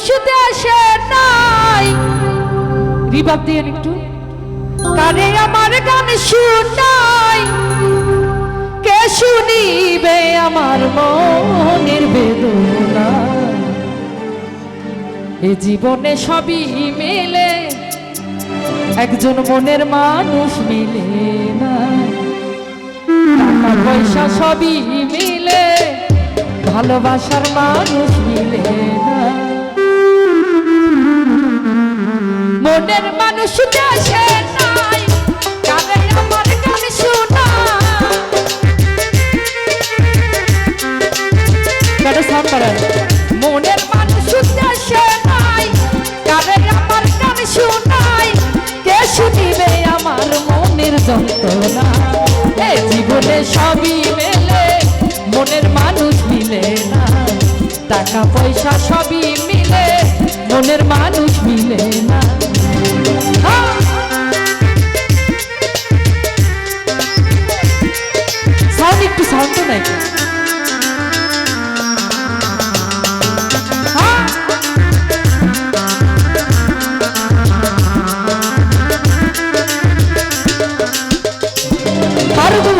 মানুষ দেশে নাই। রিবাব দিয়ে একটু। কারে আমার গান শুনাই। কে শুনিবে আমার মনের বেদনা? এ জীবনে সবই মিলে, একজন মনের মানুষ মিলে না। টাকা পয়সা সবই মিলে, ভালোবাসার মানুষ মিলে না। মনের মানুষ দেশে নাই। কারে আমার গান শোনা। মনের মানুষ দেশে নাই। কারে আমার গান শোনাই। কে শুনিবে আমার মনের যন্ত্রণা? এ জীবনে সবই মেলে, মনের মানুষ মিলে না। টাকা পয়সা সবই মিলে, মনের মানুষ একটু শান্ত নাই পারব